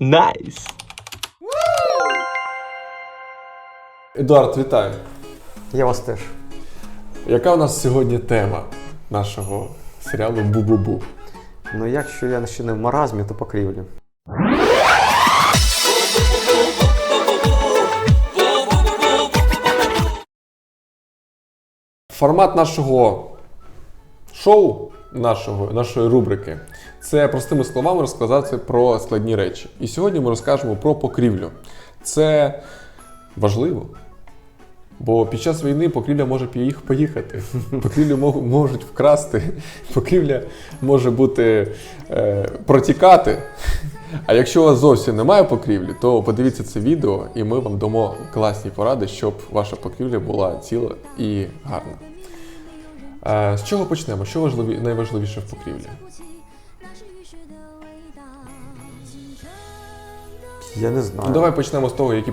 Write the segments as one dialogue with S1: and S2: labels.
S1: Найс!
S2: Едуард, вітаю.
S3: Я вас теж.
S2: Яка у нас сьогодні тема нашого серіалу Бу-Бу-Бу?
S3: Ну, якщо я ще не в маразмі, то покрівлю.
S2: Формат нашого шоу, нашого, нашої рубрики, це простими словами розказати про складні речі. І сьогодні ми розкажемо про покрівлю. Це важливо. Бо під час війни покрівля може їх поїхати. Покрівлю можуть вкрасти, покрівля може бути е, протікати. А якщо у вас зовсім немає покрівлі, то подивіться це відео, і ми вам дамо класні поради, щоб ваша покрівля була ціла і гарна. Е, з чого почнемо? Що важливі, найважливіше в покрівлі?
S3: Я не знаю.
S2: Давай почнемо з того, які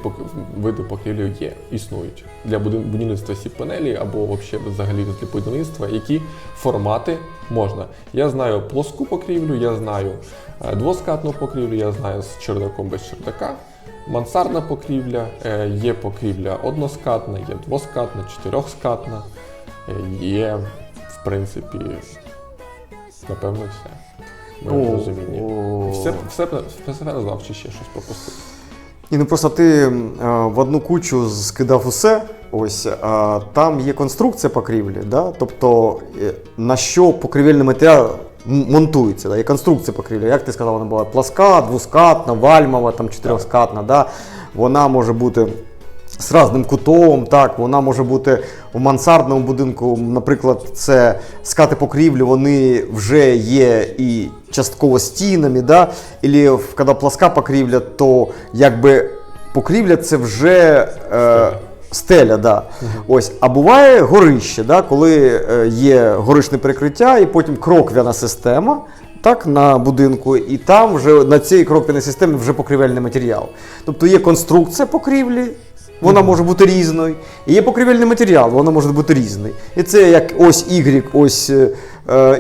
S2: види покрівлі є, існують для будівництва сіп-панелі або взагалі для будівництва, які формати можна. Я знаю плоску покрівлю, я знаю е, двоскатну покрівлю, я знаю з чердаком без чердака. Мансардна покрівля, е, є покрівля односкатна, є двоскатна, чотирьохскатна, е, є, в принципі, напевно, все. Моєму розумінні.
S3: о.
S2: Все, все, все назвав чи ще щось пропустив.
S3: Ні, ну просто ти е, в одну кучу скидав усе. Ось а там є конструкція покрівлі, да? тобто е, на що покрівельний матеріал монтується. Да? Є конструкція покрівлі. Як ти сказав, вона була пласка, двускатна, вальмова, там чотирьохскатна. Да? Вона може бути з разним кутом, так, вона може бути у мансардному будинку, наприклад, це скати покрівлі, вони вже є і частково стінами, да? Ілі в- коли пласка покрівля, то якби покрівля це вже е, стеля. Да. Ось. А буває горище, да? коли е, є горишне перекриття і потім кроквяна система. Так, на будинку, і там вже на цій кроквяній системі вже покрівельний матеріал. Тобто є конструкція покрівлі, вона може бути різною. І є покрівельний матеріал, вона може бути різний. І це як ось Y, ось е,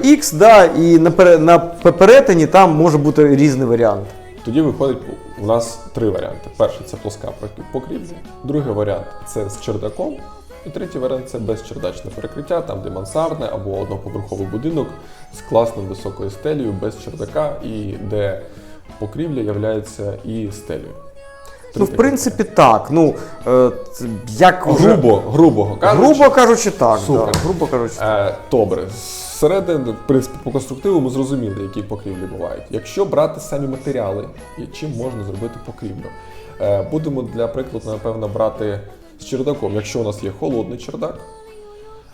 S3: X, да, і на перетині там може бути різний варіант.
S2: Тоді виходить у нас три варіанти. Перший це плоска покрівля, другий варіант це з чердаком, і третій варіант це безчердачне перекриття, там де мансардне або одноповерховий будинок з класною високою стелею, без чердака, і де покрівля являється і стелею.
S3: Ну, в принципі, так. Ну, е, це як
S2: варіанти. грубо, грубо кажучи,
S3: грубо кажучи, так.
S2: Супер.
S3: Да, грубо кажучи, так.
S2: Е, добре, зсередини, в принципі, по конструктиву ми зрозуміли, які покрівлі бувають. Якщо брати самі матеріали, і чим можна зробити покрівлю? Е, будемо для прикладу, напевно, брати з чердаком. Якщо у нас є холодний чердак,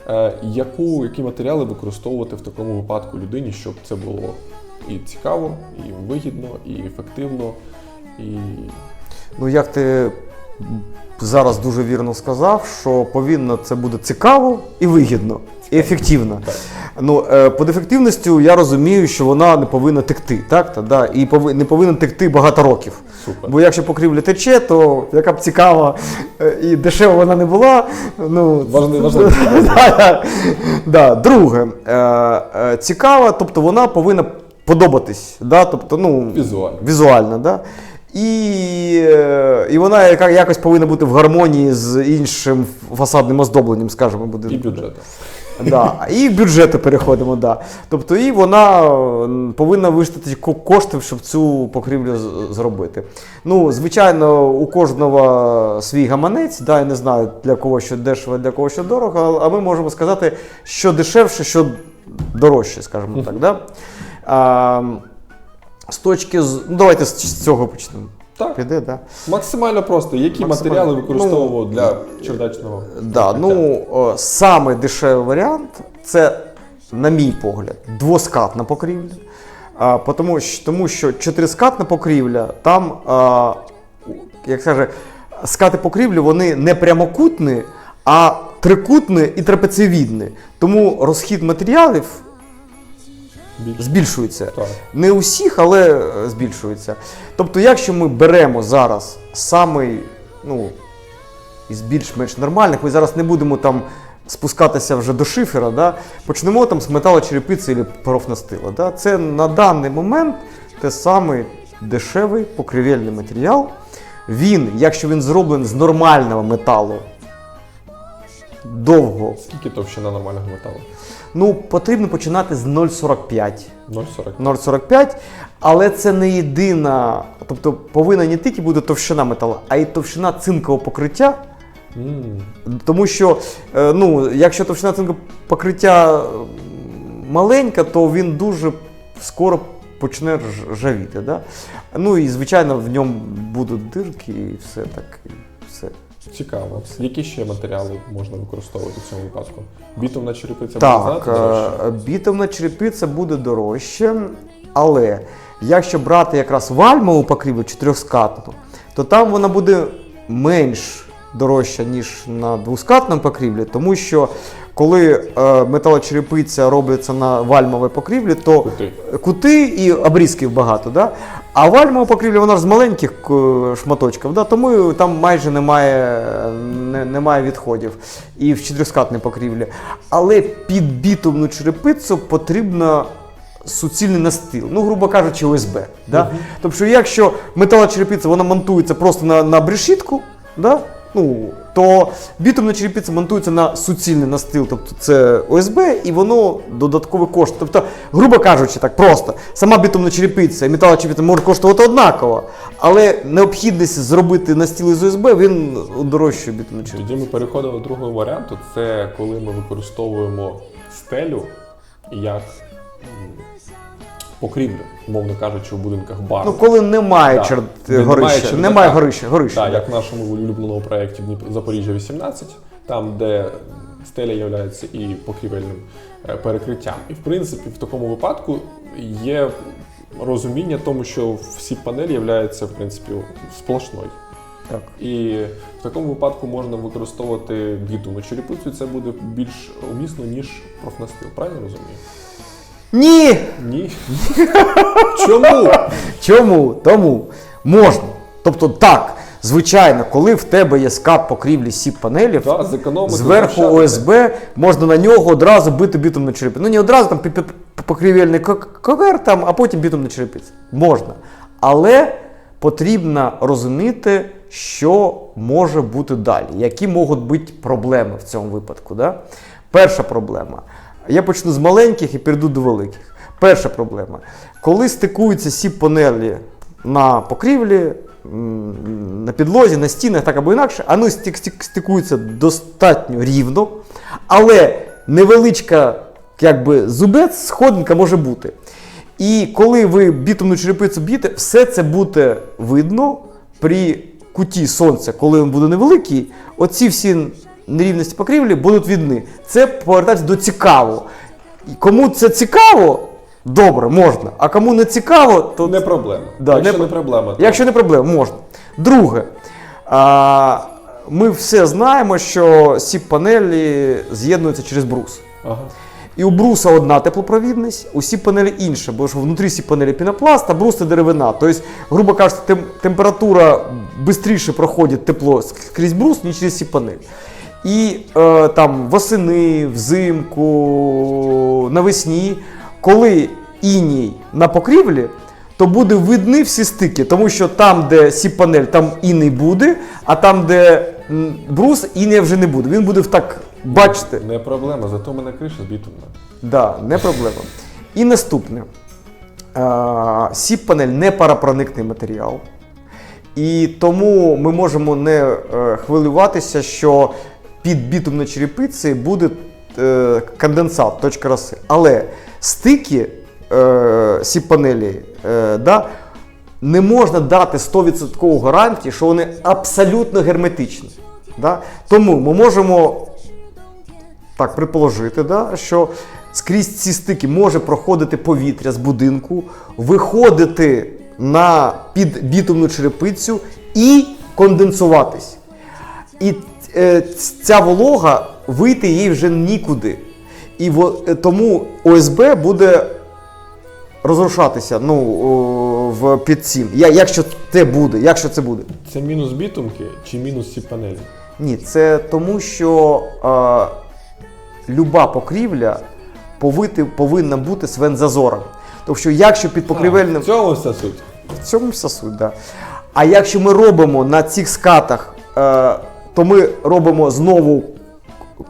S2: е, яку, які матеріали використовувати в такому випадку людині, щоб це було і цікаво, і вигідно, і ефективно, і
S3: Ну, як ти зараз дуже вірно сказав, що повинно це буде цікаво і вигідно, і ефективно. Ну, е, під ефективністю я розумію, що вона не повинна текти, так? Та, да? І пови- не повинна текти багато років.
S2: супер.
S3: Бо якщо покрівля тече, то яка б цікава е, і дешева вона не була. Ну,
S2: Важливо- важливо.
S3: Да, да. Друге, е, цікава, тобто вона повинна подобатись. Да? Тобто, ну,
S2: Візуально.
S3: Візуально, да? І, е, і вона якось повинна бути в гармонії з іншим фасадним оздобленням, скажімо, будинку.
S2: І бюджету.
S3: Да. І бюджету переходимо, да. Тобто і вона повинна вистати ко- коштів, щоб цю покрівлю зробити. Ну, звичайно, у кожного свій гаманець, да, я не знаю для кого що дешево, для кого що дорого, а ми можемо сказати, що дешевше, що дорожче, скажімо так. Да? А, з точки з. Ну, давайте з цього почнемо.
S2: Так.
S3: Піде, да?
S2: Максимально просто. Які
S3: Максимально.
S2: матеріали використовував
S3: Ну,
S2: для чердачного?
S3: Да, ну, о, самий дешевий варіант це, на мій погляд, двоскатна покрівля. А, по тому, що, тому що чотирискатна покрівля, там, а, як каже, скати покрівлі, вони не прямокутні, а трикутні і трапецієвідні. Тому розхід матеріалів. Збільшується.
S2: Так.
S3: Не усіх, але е, збільшується. Тобто, якщо ми беремо зараз самий, ну, із більш-менш нормальних, ми зараз не будемо там спускатися вже до шифера, да? почнемо там з металочерепиці або профнастила. Да? Це на даний момент те саме дешевий покривельний матеріал. Він, якщо він зроблений з нормального металу, довго,
S2: Скільки товщина нормального металу?
S3: Ну, потрібно починати з 0,45. 0,45, але це не єдина. Тобто повинна не тільки бути товщина металу, а й товщина цинкового покриття.
S2: М,
S3: Тому що, е, ну, якщо товщина цинкового покриття маленька, то він дуже скоро почне ржавіти. Да? Ну і звичайно в ньому будуть дирки і все так.
S2: Цікаво. Які ще матеріали можна використовувати в цьому випадку? Бітумна черепиця буде
S3: Так,
S2: знати дорожче?
S3: бітумна черепиця буде дорожче, але якщо брати якраз вальмову покрівлю чотирьохскатну, то там вона буде менш дорожча, ніж на двоскатному покрівлі, тому що коли е, металочерепиця робиться на вальмовій покрівлі, то
S2: Кути.
S3: кути і обрізків багато. Да? А вальмова покрівля вона ж з маленьких е, шматочків, да? тому там майже немає, не, немає відходів і в чотирьохскатній покрівлі. Але під бітумну черепицю потрібно суцільний настил, ну, грубо кажучи, ОСБ. Да? Тобто, якщо металочерепиця вона монтується просто на, на брешітку, да? Ну, то бітумна черепиця монтується на суцільний настил, тобто це ОСБ, і воно додатковий кошт. Тобто, грубо кажучи, так просто, сама бітумна черепиця і металочерепиця може коштувати однаково, але необхідність зробити настіл із ОСБ, він дорожчає бітумну черепицю.
S2: Тоді ми переходимо до другого варіанту. Це коли ми використовуємо стелю як покрівлю, умовно кажучи, у будинках бар.
S3: Ну, коли немає черт...
S2: Де немає
S3: горища,
S2: чердака.
S3: немає горища, горища.
S2: Так,
S3: да.
S2: як в нашому улюбленому проєкті Запоріжжя 18, там, де стеля є і покрівельним е, перекриттям. І в принципі, в такому випадку є розуміння тому, що всі панелі являються в принципі сплошною.
S3: Так.
S2: І в такому випадку можна використовувати бітумну черепицю, і це буде більш умісно, ніж профнастил. Правильно розумію?
S3: Ні!
S2: Ні. Чому?
S3: Чому? Тому можна. Тобто, так, звичайно, коли в тебе є скат покрівлі сіп панелів,
S2: Да,
S3: зверху. ОСБ можна на нього одразу бити бітумну черепицю. Ну не одразу там покрівельний ковер, там, а потім бітумну черепицю. Можна. Але потрібно розуміти, що може бути далі, які можуть бути проблеми в цьому випадку. Да? Перша проблема. Я почну з маленьких і перейду до великих. Перша проблема. Коли стикуються сіп панелі на покрівлі, на підлозі, на стінах, так або інакше, а ну стик- стик- стикуються достатньо рівно, але невеличка якби, зубець, сходинка може бути. І коли ви бітумну черепицю б'єте, все це буде видно при куті сонця, коли він буде невеликий, оці всі нерівності покрівлі будуть видні. Це повертається до цікаво. І кому це цікаво, добре, можна. А кому не цікаво, то
S2: Не проблема.
S3: Да,
S2: Якщо
S3: не-
S2: не, проблема, то
S3: Якщо не проблема, можна. Друге, а, ми все знаємо, що сіп панелі з'єднуються через брус.
S2: ага.
S3: І у бруса одна теплопровідність, у сіп панелі інша, бо ж внутрі сіп панелі пінопласт, а брус це деревина. Тобто, грубо кажучи, тем, температура швидше проходить тепло скрізь брус, ніж через сіп панель. І е, там восени, взимку, навесні, коли іній на покрівлі, то буде видні всі стики, тому що там, де сіп-панель, там іней буде, а там, де брус, інея вже не буде. Він буде так, бачите,
S2: Не проблема, зато в мене криша збітумна.
S3: Да, не проблема. І наступне. Е, Сіп-панель не парапроникний матеріал. І тому ми можемо не е, хвилюватися, що під бітумною черепицею буде е, конденсат, точка роси. Але стики е, сіп-панелі е, да, не можна дати 100% гарантії, що вони абсолютно герметичні. Да? Тому ми можемо так предположити, да, що скрізь ці стики може проходити повітря з будинку, виходити на під черепицю і конденсуватись. І ця волога вийти їй вже нікуди. І е, тому ОСБ буде розрушатися ну, в під цим. Якщо це буде, якщо це буде.
S2: Це мінус бітумки чи мінус ці панелі?
S3: Ні, це тому, що е, люба покрівля повити, повинна бути з. Тобто, що якщо під покрівельним.
S2: В цьому вся суть.
S3: в цьому вся суть. Да. А якщо ми робимо на цих скатах, е, то ми робимо знову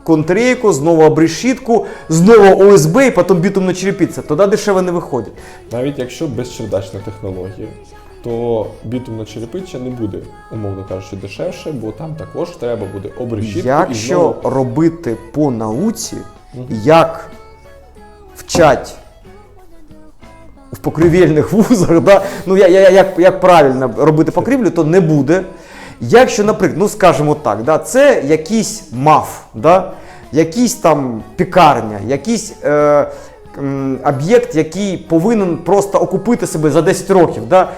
S3: контрейку, знову обрешітку, знову ОСБ і потім бітумна черепиця. Тоді дешево не виходить.
S2: Навіть якщо безчердачна технологія, то бітумна черепиця не буде, умовно кажучи, дешевше, бо там також треба буде обрешітку і
S3: Якщо
S2: знову
S3: робити по науці, як вчать в покрівельних вузах, да? ну я, я, як, як правильно робити покрівлю, то не буде. Якщо, наприклад, ну скажімо так, да, це якийсь маф, да? якийсь там пікарня, якийсь е, об'єкт, який повинен просто окупити себе за 10 років. Да?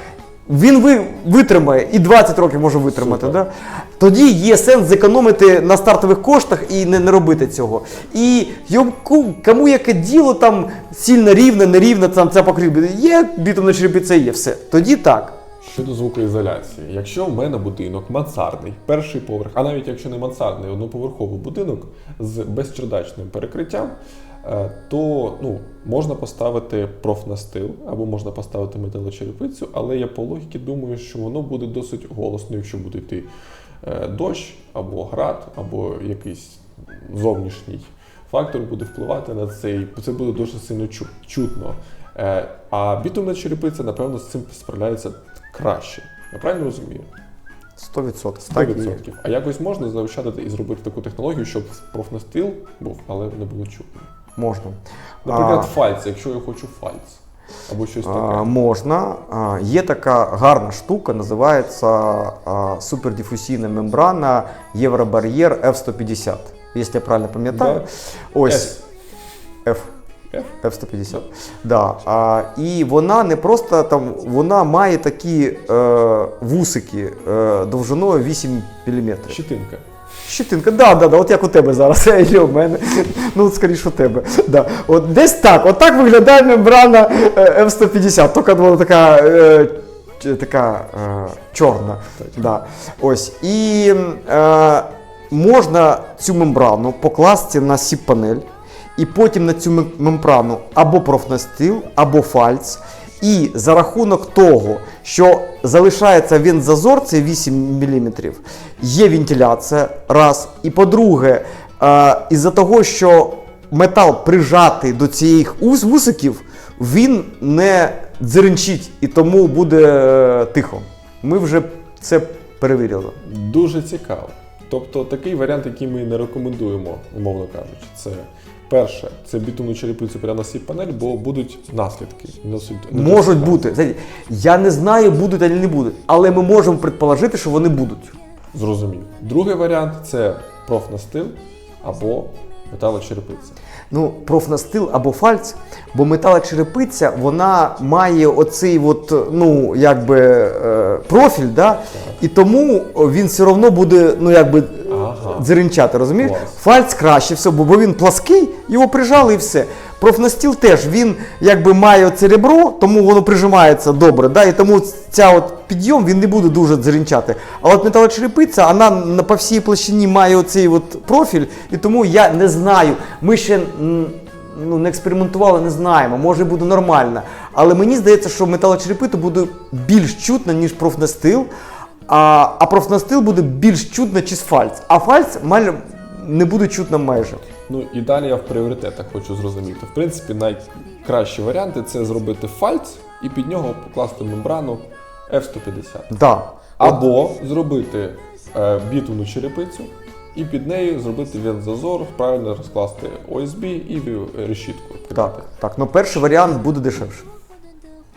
S3: Він ви, витримає і 20 років може витримати.
S2: Супер.
S3: Да? Тоді є сенс зекономити на стартових коштах і не, не робити цього. І йому- кому яке діло там сильно рівне, нерівне, там ця покрівля є, бітумна черепиця є, все. Тоді так.
S2: Щодо звукоізоляції, якщо в мене будинок мансардний, перший поверх, а навіть якщо не мансардний, одноповерховий будинок з безчердачним перекриттям, е, то ну, можна поставити профнастил або можна поставити металочерепицю, але я по логіки думаю, що воно буде досить голосно, якщо буде йти е, дощ або град, або якийсь зовнішній фактор буде впливати на цей, це буде дуже сильно чутно. Е, А бітумна черепиця, напевно, з цим справляється краще. Я правильно розумію?
S3: 100%. Так і є.
S2: 100%. А якось можна заощадити і зробити таку технологію, щоб профнастил був, але не було чутно.
S3: Можна.
S2: Наприклад,
S3: А,
S2: фальц, якщо я хочу фальц. Або щось
S3: а,
S2: таке.
S3: можна. А, є така гарна штука, називається а, супердифузійна мембрана Євробар'єр F150. Якщо я правильно пам'ятаю.
S2: Да.
S3: Ось
S2: S.
S3: F.
S2: F?
S3: F-150. Да. А, і вона не просто там, вона має такі е, вусики е, довжиною 8 мм.
S2: Щитинка.
S3: Щитинка, да, да, да, от як у тебе зараз, і у мене. Ну, от скоріше у тебе. Да. От десь так, от так виглядає мембрана е, F-150, тільки вона така, е, така е, чорна. Да. Ось. І е, можна цю мембрану покласти на сіп-панель, і потім на цю мембрану або профнастил, або фальц. І за рахунок того, що залишається він зазор, це 8 мм, є вентиляція, раз. І по-друге, е, із-за того, що метал прижатий до цих вусиків, він не дзеренчить і тому буде е, тихо. Ми вже це перевірили.
S2: Дуже цікаво. Тобто такий варіант, який ми не рекомендуємо, умовно кажучи, це перше, це бітумну черепицю прямо на сіп панель, бо будуть наслідки.
S3: Можуть бути. Я не знаю, будуть або не будуть, але ми можемо предположити, що вони будуть.
S2: Зрозумів. Другий варіант це профнастил або металочерепиця.
S3: Ну, профнастил або фальц, бо металочерепиця, вона має оцей от, ну, якби, е, профіль, да? і тому він все одно буде, ну, якби,
S2: Ага.
S3: дзеренчати, розумієш?
S2: Клас.
S3: Фальц краще все, бо він плаский, його прижали і все. Профнастил теж він якби має оце ребро, тому воно прижимається добре, да? і тому ця от підйом він не буде дуже дзеренчати. А от металочерепиця, вона на по всій площині має оцей от профіль, і тому я не знаю. Ми ще ну, не експериментували, не знаємо, може буде нормально. Але мені здається, що металочерепита буде більш чутно, ніж профнастил. А, а профнастил буде більш чутно, ніж фальц. А фальц майже не буде чутно майже.
S2: Ну і далі я в пріоритетах хочу зрозуміти. В принципі, найкращі варіанти це зробити фальц і під нього покласти мембрану F150.
S3: Да.
S2: Або зробити е, бітумну черепицю і під нею зробити вентзазор, правильно розкласти ОСБ і решітку.
S3: Так, так. Ну перший варіант буде дешевше.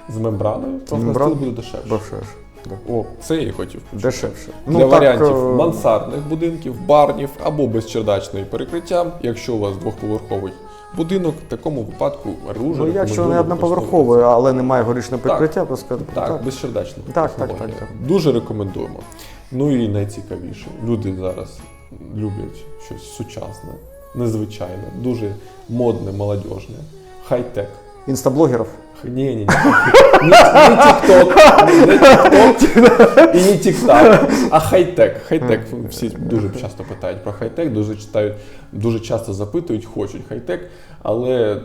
S2: З мембраною профнастил
S3: мембраною?
S2: буде дешевше.
S3: Дешевше.
S2: О, це я і хотів. почути.
S3: Дешевше.
S2: Для
S3: так,
S2: варіантів
S3: е,
S2: мансардних будинків, барнів або безчердачної перекриття, якщо у вас двохповерховий будинок, в такому випадку дуже
S3: Ну, якщо не одноповерхове, але немає горішнього перекриття, то сказати.
S2: Так, безчердачне.
S3: Так,
S2: технологія.
S3: так, так,
S2: Дуже рекомендуємо. Ну і найцікавіше. Люди зараз люблять щось сучасне, незвичайне, дуже модне, молодіжне, хай-тек.
S3: Інстаблогерів.
S2: Ні. Не, TikTok і не TikTok, а хай-тек. Хай-тек. Всі дуже часто питають про хай-тек, дуже читають, дуже часто запитують, хочуть хай-тек, але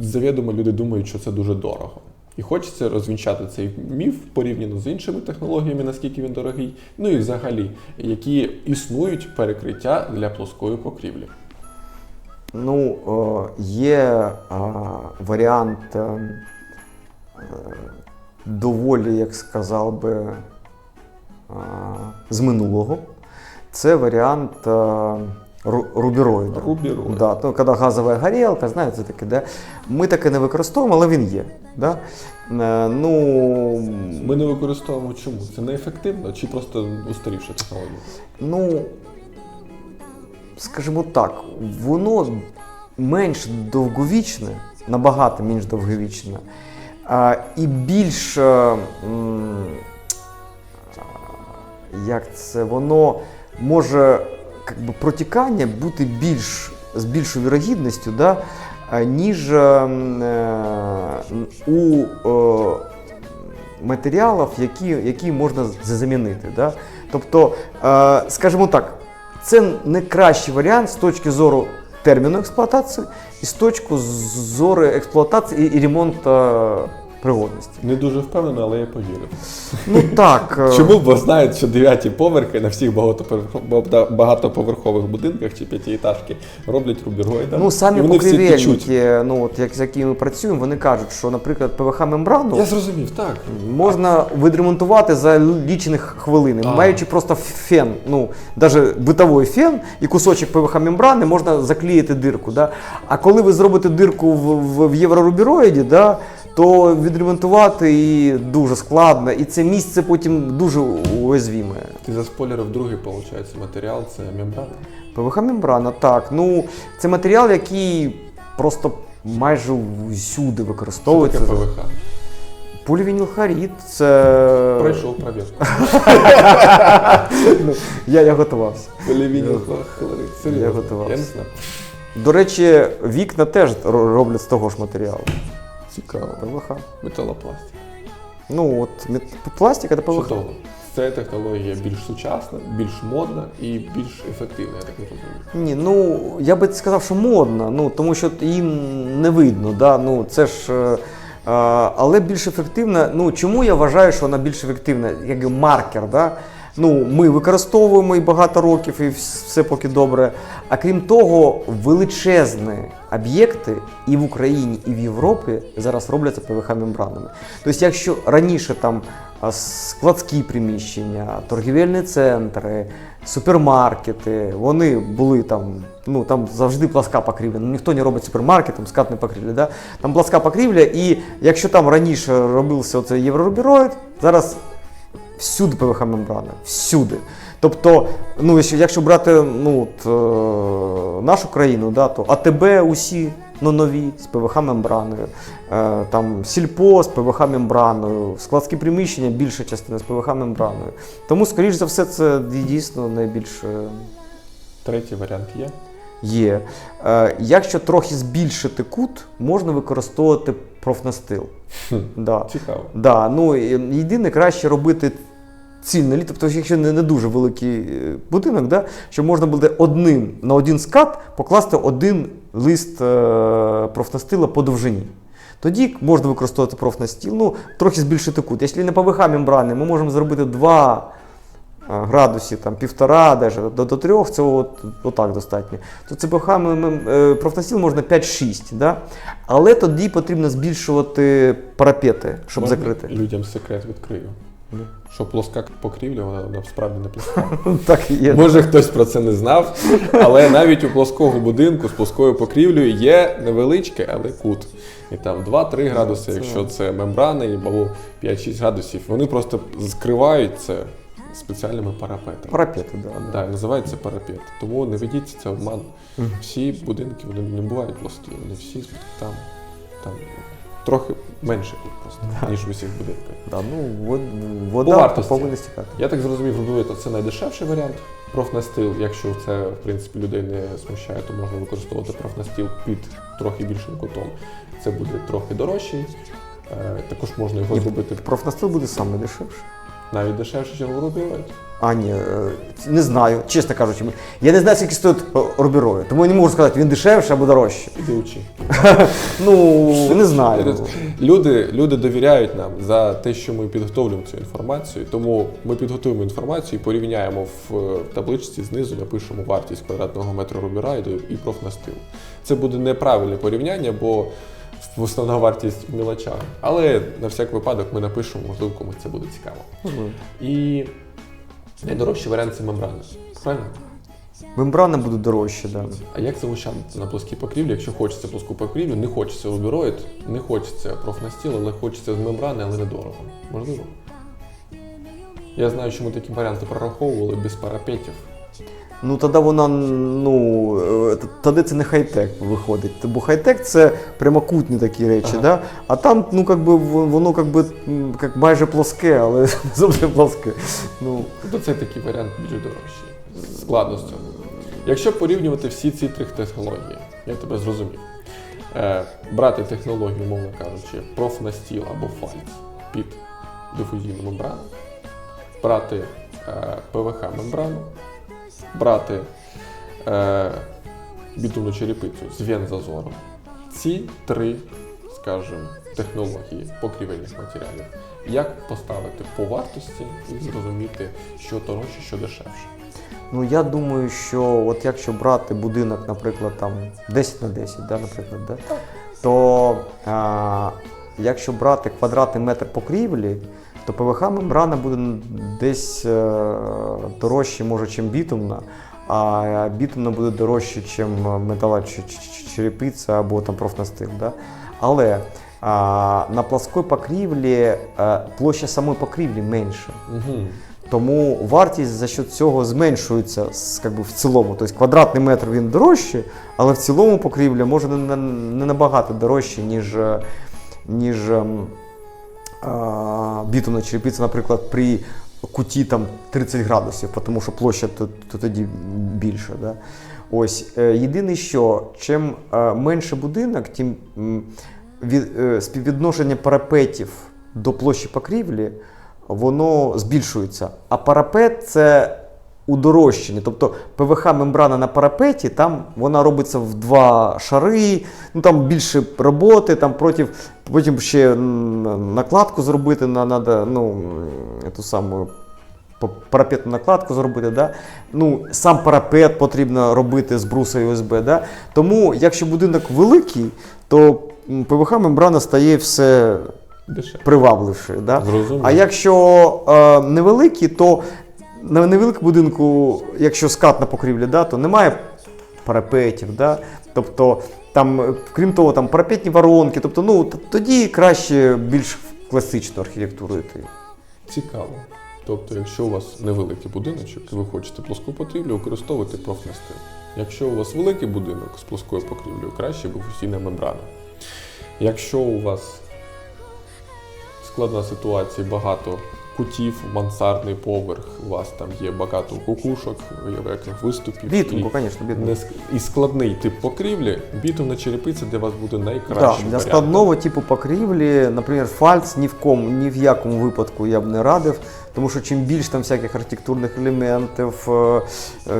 S2: завідомо люди думають, що це дуже дорого. І хочеться розвінчати цей міф порівняно з іншими технологіями, наскільки він дорогий, ну і взагалі, які існують перекриття для плоскої покрівлі.
S3: Ну, е, є е, варіант е, доволі, як сказав би, е, з минулого. Це варіант е, рубіроїда.
S2: Рубіроїд.
S3: Да, то, коли газова горілка, знаєте, таке, де ми таке не використовуємо, але він є. Да? Е, ну,
S2: Ми не використовуємо чому? Це неефективно чи просто устарівша технологія?
S3: Ну, скажімо так, воно менш довговічне, набагато менш довговічне, і більш. е, Як це воно може би, протікання бути більш з більшою вірогідністю, да, ніж е, м, е, у матеріалів, які, які можна замінити. Да? Тобто, скажімо так, це не кращий варіант з точки зору терміну експлуатації і з точки зору експлуатації і ремонту пригодності.
S2: Не дуже впевнено, але я повірив.
S3: Ну так.
S2: Чому бо знають, що дев'яті поверхи на всіх багатоповерхових будинках чи п'ятиэтажки роблять рубіроїда.
S3: Ну, самі
S2: вони
S3: покрівельники, ну, от, як, з якими ми працюємо, вони кажуть, що, наприклад, ПВХ-мембрану
S2: Я зрозумів, так.
S3: можна відремонтувати за лічені хвилини,
S2: А.
S3: маючи просто фен, ну, навіть битовий фен і кусочок ПВХ-мембрани можна заклеїти дирку. Да? А коли ви зробите дирку в, в, в єврорубіроїді, да, то відремонтувати її дуже складно, і це місце потім дуже уязвіме.
S2: Ти заспойлерив другий, виходить, матеріал це мембрана.
S3: ПВХ-мембрана, так. Ну, це матеріал, який просто майже всюди
S2: Що
S3: використовується.
S2: таке ПВХ?
S3: Полівінілхарід це.
S2: Пройшов провірку.
S3: Ну, я, я готувався.
S2: Полівінілхлорид. Серйозно.
S3: Я готувався.
S2: Я не знав.
S3: До речі, вікна теж роблять з того ж матеріалу.
S2: Цікаво.
S3: ПВХ.
S2: Металопластик.
S3: Ну, от мет- пластик це ПВХ.
S2: Чудово. Ця технологія більш сучасна, більш модна і більш ефективна, я так не розумію.
S3: Ні, ну я би сказав, що модно, ну тому що їм не видно. Да? Ну, це ж, е, е, але більш ефективна. Ну чому я вважаю, що вона більш ефективна, як маркер. Да? Ну, ми використовуємо і багато років, і все поки добре. А крім того, величезні об'єкти і в Україні, і в Європі зараз робляться ПВХ-мембранами. Тобто, якщо раніше там складські приміщення, торгівельні центри, супермаркети, вони були там, ну там завжди пласка покрівля. Ну, ніхто не робить супермаркетом, скатне покрівля. Да? Там пласка покрівля, і якщо там раніше робився оцей єврорубіроїд, зараз всюди ПВХ-мембрана, всюди. Тобто, ну, якщо, якщо брати ну, от, е, нашу країну, да, то АТБ усі ну, нові з ПВХ-мембраною, е, там Сільпо з ПВХ-мембраною, складські приміщення більша частина з ПВХ-мембраною. Тому, скоріш за все, це дійсно найбільш е,
S2: Третій варіант є.
S3: є. Е, якщо трохи збільшити кут, можна використовувати профнастил.
S2: Хм.
S3: Да.
S2: Цікаво.
S3: Да, ну єдине краще робити цільно літо, тобто, якщо не, не дуже великий е, будинок, да, що можна буде одним на один скат покласти один лист е, профнастила по довжині. Тоді можна використовувати профнастіл, ну, трохи збільшити кут. Якщо не ПВХ мембрани, ми можемо зробити 2 градусі, там, півтора, даже, до, до трьох, це от, отак достатньо. То е, профнастіл можна 5-6, да? але тоді потрібно збільшувати парапети, щоб
S2: Можна
S3: закрити.
S2: Людям секрет відкрию.
S3: Ну.
S2: Що плоска покрівля, вона насправді не плоска.
S3: Так є.
S2: Може хтось про це не знав, але навіть у плоского будинку з плоскою покрівлею є невеличкий, але кут. І там 2-3 градуси, якщо це мембрани, або 5-6 градусів. Вони просто скривають це спеціальними парапетами.
S3: Парапети, да. да.
S2: Так, називається парапет. Тому не ведіться це обман. Всі будинки вони не бувають плоскі, вони всі там, там трохи менше їх просто, ніж в усіх будинках.
S3: Да, ну, вод,
S2: По
S3: вода
S2: вартості.
S3: повинна стікати.
S2: Я так зрозумів, рубіоїд це найдешевший варіант. Профнастил, якщо це в принципі людей не смущає, то можна використовувати профнастил під трохи більшим кутом. Це буде трохи дорожчий. Е, Також можна його зробити.
S3: Профнастил буде саме дешевше.
S2: Навіть дешевше, ніж рубіроїд.
S3: А, ні, е, не знаю, чесно кажучи. Я не знаю, скільки стоїть рубіроїд, тому я не можу сказати, він дешевше або дорожче.
S2: Іди учи.
S3: Ну, не знаю.
S2: Люди, люди довіряють нам за те, що ми підготовлюємо цю інформацію. Тому ми підготуємо інформацію і порівняємо в е, табличці знизу, напишемо вартість квадратного метра рубірайду і профнастилу. Це буде неправильне порівняння, бо в- основна вартість в мілочах. Але на всяк випадок ми напишемо, можливо, комусь це буде цікаво. І найдорожчий варіант це мембрана. Правильно?
S3: Мембрани будуть дорожчі, да.
S2: А як залишати на плоскій покрівлі, якщо хочеться плоску покрівлю, не хочеться рубіроїд, не хочеться профнастіл, але хочеться з мембрани, але недорого. Можливо? Я знаю, що ми такі варіанти прораховували без парапетів.
S3: Ну тоді вона, ну, е, тоді це не хай-тек виходить. Бо хай-тек це прямокутні такі речі,
S2: Ага.
S3: да? а там ну, как би, воно как би, м, як майже плоске, але не зовсім плоске. Ну,
S2: Тобто це такий варіант більш дорожчий. Складно з цього. Якщо порівнювати всі ці три технології, я тебе зрозумів. Е, брати технологію, умовно кажучи, профнастіл або фальц під дифузійну мембрану, брати е, ПВХ мембрану, брати е, бітумну черепицю з вензазором. Ці три, скажімо, технології покрівельних матеріалів. Як поставити по вартості і зрозуміти, що дорожче, що дешевше.
S3: ну я думаю, що от якщо брати будинок, наприклад, там 10 на 10, да, наприклад, да, то а, якщо брати квадратний метр покрівлі, то ПВХ мембрана буде десь е, дорожче, може, чим бітумна, а бітумна буде дорожче, чим метала ч- ч- черепиця або там профнастил. Да? Але а, на плоской покрівлі е, площа самої покрівлі менша.
S2: Угу.
S3: Тому вартість за счет цього зменшується как би, в цілому. Тобто квадратний метр він дорожче, але в цілому покрівля може не, набагато дорожче, ніж, е, ніж ем, а, бітумна черепиця, наприклад, при куті там 30 градусів, тому що площа то, то тоді більша. Да? Ось, е, єдине, що чим е, менше будинок, тим від, е, співвідношення парапетів до площі покрівлі воно збільшується. А парапет це удорожчання. Тобто ПВХ-мембрана на парапеті, там вона робиться в два шари, ну там більше роботи, там проти, потім ще накладку зробити на надо, ну, ту саму парапетну накладку зробити. Да? Ну, сам парапет потрібно робити з бруса USB. Да? Тому, якщо будинок великий, то ПВХ-мембрана стає все
S2: Дешевше.
S3: привабливше. Да?
S2: Зрозуміло.
S3: А якщо е, невеликі, то на невеликому будинку, якщо скатна покрівля, да, то немає парапетів. Да? Тобто, там, крім того, там парапетні воронки, тобто, ну, тоді краще більш класичну архітектуру йти.
S2: Цікаво. Тобто, якщо у вас невеликий будиночок і ви хочете плоску покрівлю, використовуйте профнастил. Якщо у вас великий будинок з плоскою покрівлею, краще професійна мембрана. Якщо у вас складна ситуація, багато кутів, мансардний поверх, у вас там є багато кукушок, яких виступів.
S3: Бітумку, звісно, бітумку.
S2: не і складний тип покрівлі, бітумна черепиця для вас буде
S3: Да,
S2: найкращим.
S3: для
S2: варіантом.
S3: складного типу покрівлі, наприклад, фальц ні в кому, ні в якому випадку я б не радив, тому що чим більше там всяких архітектурних елементів, е,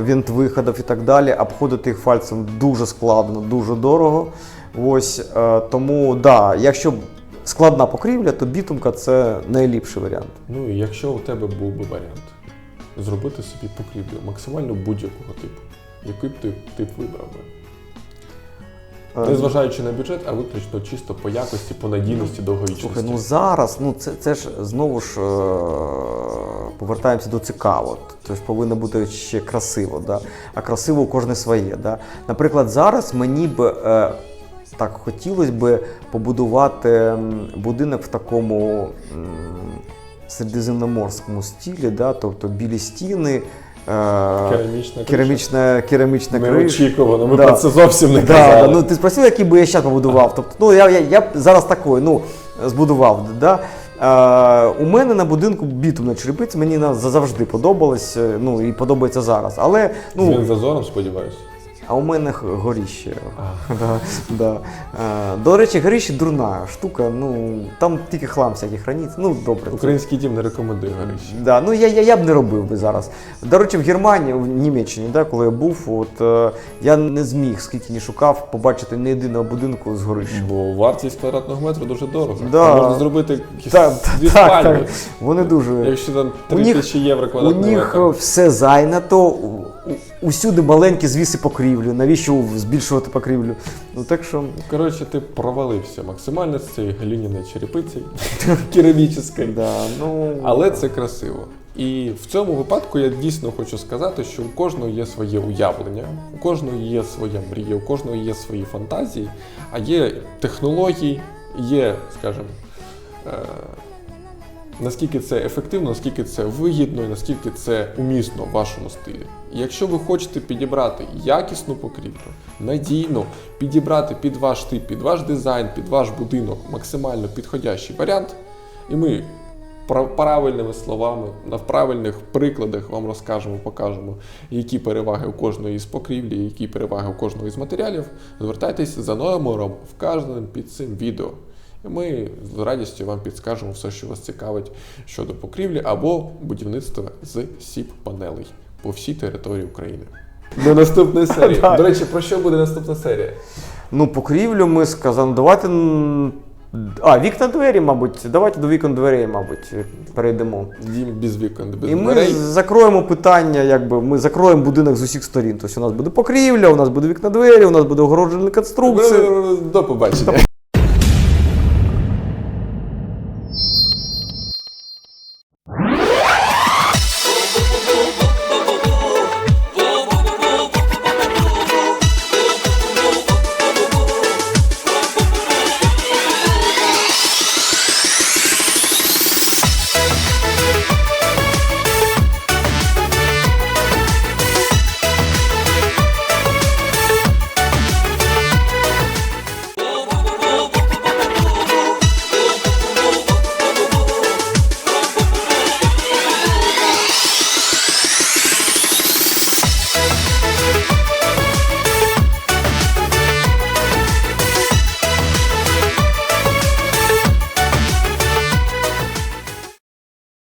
S3: вінт-виходів і так далі, обходити їх фальцем дуже складно, дуже дорого. Ось е, тому, да, якщо складна покрівля, то бітумка це найліпший варіант.
S2: Ну і якщо у тебе був би варіант зробити собі покрівлю максимально будь-якого типу, який б ти тип вибрав би? Незважаючи на бюджет, а виключно чисто по якості, по надійності, довговічності.
S3: Слухай, ну зараз, ну це, це ж знову ж е, повертаємося до цікаво. Тобто повинно бути ще красиво, да? а красиво у кожне своє. Да? Наприклад, зараз мені б е, так хотілося б побудувати будинок в такому середземноморському стилі, да? тобто білі стіни. е,
S2: Керамічна криша.
S3: Керамічна, керамічна.
S2: Неочікувано, ми
S3: Да.
S2: про це зовсім не
S3: Да,
S2: казали.
S3: ну ти спросив, який би я зараз побудував. Тобто, ну я, я, я зараз такий, ну, збудував. Да? Е, у мене на будинку бітумна черепиця, мені завжди подобалась, е, ну і подобається зараз. Але ну,
S2: вінзазором, сподіваюся.
S3: А у мене горіще. Да, да. Е, До речі, горіще дурна штука. Ну там тільки хлам всякий храниться. Ну добре.
S2: Український дім не рекомендує горище.
S3: Да, ну я, я, я б не робив би зараз. До речі, в Германії, в Німеччині, да, коли я був, от е, я не зміг, скільки не шукав, побачити ні єдиного будинку з горищем.
S2: Бо вартість квадратного метру дуже дорого.
S3: Да.
S2: Можна зробити
S3: Так,
S2: дві
S3: так,
S2: спальні.
S3: так. Вони дуже.
S2: Якщо там
S3: У
S2: 3
S3: них-
S2: тисячі євро
S3: У
S2: квадратний
S3: них
S2: метр.
S3: е, все зайнято, у- усюди маленькі звіси покрівлю. Навіщо збільшувати покрівлю? Ну так що.
S2: Коротше, ти провалився максимально з цією керамічною.
S3: Да, ну,
S2: Але це красиво. І в цьому випадку я дійсно хочу сказати, що у кожного є своє уявлення, у кожного є своя мрія, у кожного є свої фантазії, а є технології, є, скажімо, е, наскільки це ефективно, наскільки це вигідно, і наскільки це умісно в вашому стилі. Якщо ви хочете підібрати якісну покрівлю, надійну, підібрати під ваш тип, під ваш дизайн, під ваш будинок максимально підходящий варіант, і ми правильними словами, на правильних прикладах вам розкажемо, покажемо, які переваги у кожної з покрівлі, які переваги у кожного із матеріалів. Звертайтесь за номером, вказаним під цим відео. І ми з радістю вам підскажемо все, що вас цікавить щодо покрівлі або будівництва з сіп-панелей по всій території України. До наступної серії. До речі, про що буде наступна серія?
S3: ну, покрівлю ми сказали, ну, давайте. м, А, вікна двері, мабуть. Давайте до вікон дверей, мабуть, перейдемо.
S2: Дім без вікон, без
S3: І ми
S2: дверей.
S3: закроємо питання, якби ми закроємо будинок з усіх сторін. Тобто у нас буде покрівля, у нас буде вікна двері, у нас буде огороджена конструкція.
S2: До побачення.